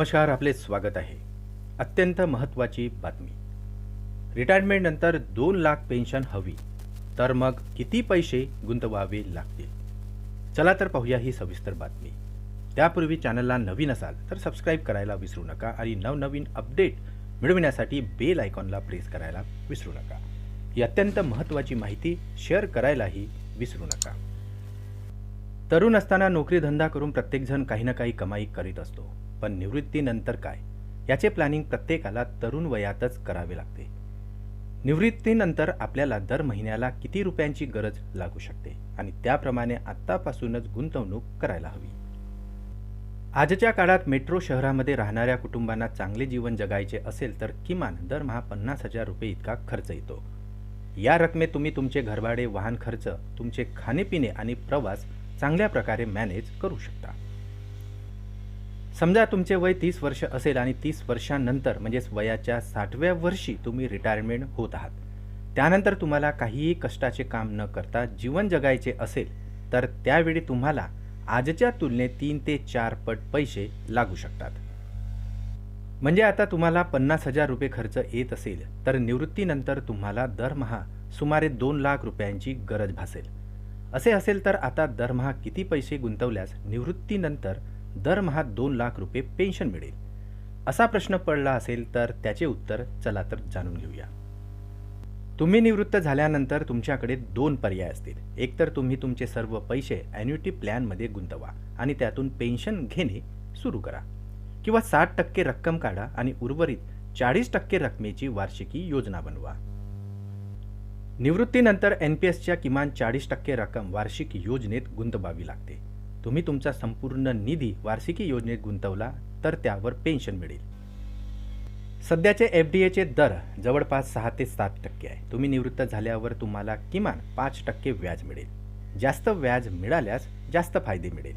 नमस्कार आपले स्वागत आहे. अत्यंत महत्त्वाची बातमी. रिटायरमेंटनंतर दोन लाख पेन्शन हवी. तर मग किती पैसे गुंतवावे लागतील? चला तर पाहूया ही सविस्तर बातमी. त्यापूर्वी चॅनलला नवीन असाल तर सबस्क्राईब करायला विसरू नका आणि नवनवीन अपडेट मिळविण्यासाठी बेल आयकॉनला प्रेस करायला विसरू नका. ही अत्यंत महत्त्वाची माहिती शेअर करायलाही विसरू नका. तरुण असताना नोकरी धंदा करून प्रत्येकजण काही ना काही कमाई करीत असतो. पण निवृत्तीनंतर काय? याचे प्लॅनिंग प्रत्येकाला तरुण वयातच करावे लागते. निवृत्तीनंतर आपल्याला दर महिन्याला किती रुपयांची गरज लागू शकते? आणि त्याप्रमाणे आत्तापासूनच गुंतवणूक करायला हवी. आजच्या काळात मेट्रो शहरामध्ये राहणाऱ्या कुटुंबांना चांगले जीवन जगायचे असेल तर किमान दरमहा पन्नास हजार रुपये इतका खर्च येतो. या रकमेत तुम्ही तुमचे घरभाडे वाहन खर्च तुमचे खाणेपिणे आणि प्रवास चांगल्या प्रकारे मॅनेज करू शकता. समजा तुमचे वय तीस वर्ष असेल आणि तीस वर्षांनंतर म्हणजेच वयाच्या साठव्या वर्षी तुम्ही रिटायरमेंट होत आहात. त्यानंतर तुम्हाला काहीही कष्टाचे काम न करता जीवन जगायचे असेल तर त्यावेळी तुम्हाला आजच्या तुलनेत तीन ते चार पट पैसे लागू शकतात. म्हणजे आता तुम्हाला पन्नास हजार रुपये खर्च येत असेल तर निवृत्तीनंतर तुम्हाला दरमहा सुमारे दोन लाख रुपयांची गरज भासेल. असे असेल तर आता दरमहा किती पैसे गुंतवल्यास निवृत्तीनंतर दरमहा दोन लाख रुपये पेन्शन मिळेल. असा प्रश्न पडला असेल तर त्याचे उत्तर चला तर जाणून घेऊया. तुम्ही निवृत्त झाल्यानंतर तुमच्याकडे दोन पर्याय असतील. एकतर तुम्ही तुमचे सर्व पैसे ॲन्युटी प्लॅनमध्ये गुंतवा आणि त्यातून पेन्शन घेणे सुरू करा. किंवा साठ टक्के रक्कम काढा आणि उर्वरित चाळीस टक्के रकमेची वार्षिकी योजना बनवा. निवृत्तीनंतर एन पी एसच्या किमान चाळीस टक्के रक्कम वार्षिक योजनेत गुंतवावी लागते. तुम्ही तुमचा संपूर्ण निधी वार्षिकी योजनेत गुंतवला तर त्यावर पेन्शन मिळेल. सध्याचे एफ डी एचे दर जवळपास सहा ते सात टक्के आहे. तुम्ही निवृत्त झाल्यावर तुम्हाला किमान पाच टक्के व्याज मिळेल. जास्त व्याज मिळाल्यास जास्त फायदे मिळेल.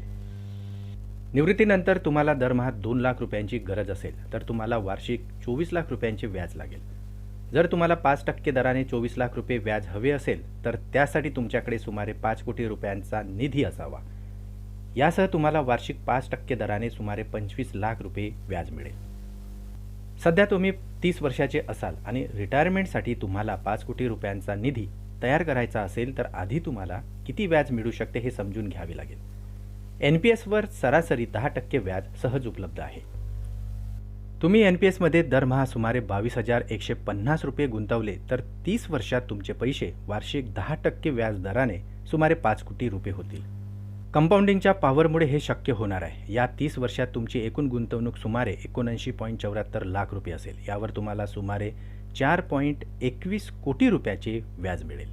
निवृत्तीनंतर तुम्हाला दरमहा दोन लाख रुपयांची गरज असेल तर तुम्हाला वार्षिक चोवीस लाख रुपयांचे व्याज लागेल. जर तुम्हाला पाच टक्के दराने चोवीस लाख रुपये व्याज हवे असेल तर त्यासाठी तुमच्याकडे सुमारे पाच कोटी रुपयांचा निधी असावा. यासह तुम्हाला वार्षिक पाच टक्के दराने सुमारे पंचवीस लाख रुपये व्याज मिळेल. सध्या तुम्ही तीस वर्षाचे असाल आणि रिटायरमेंटसाठी तुम्हाला पाच कोटी रुपयांचा निधी तयार करायचा असेल तर आधी तुम्हाला किती व्याज मिळू शकते हे समजून घ्यावे लागेल. एन पी एसवर सरासरी दहा टक्के व्याज सहज उपलब्ध आहे. तुम्ही एन पी एसमध्ये दरमहा सुमारे बावीस हजार एकशे पन्नास रुपये गुंतवले तर तीस वर्षात तुमचे पैसे वार्षिक दहा टक्के व्याज दराने सुमारे पाच कोटी रुपये होतील. कंपाऊंडिंगच्या पॉवरमुळे हे शक्य होणार आहे. या तीस वर्षात तुमची एकूण गुंतवणूक सुमारे एकोणऐंशी पॉईंट चौऱ्याहत्तर लाख रुपये असेल. यावर तुम्हाला सुमारे चार पॉईंट एकवीस कोटी रुपयाचे व्याज मिळेल.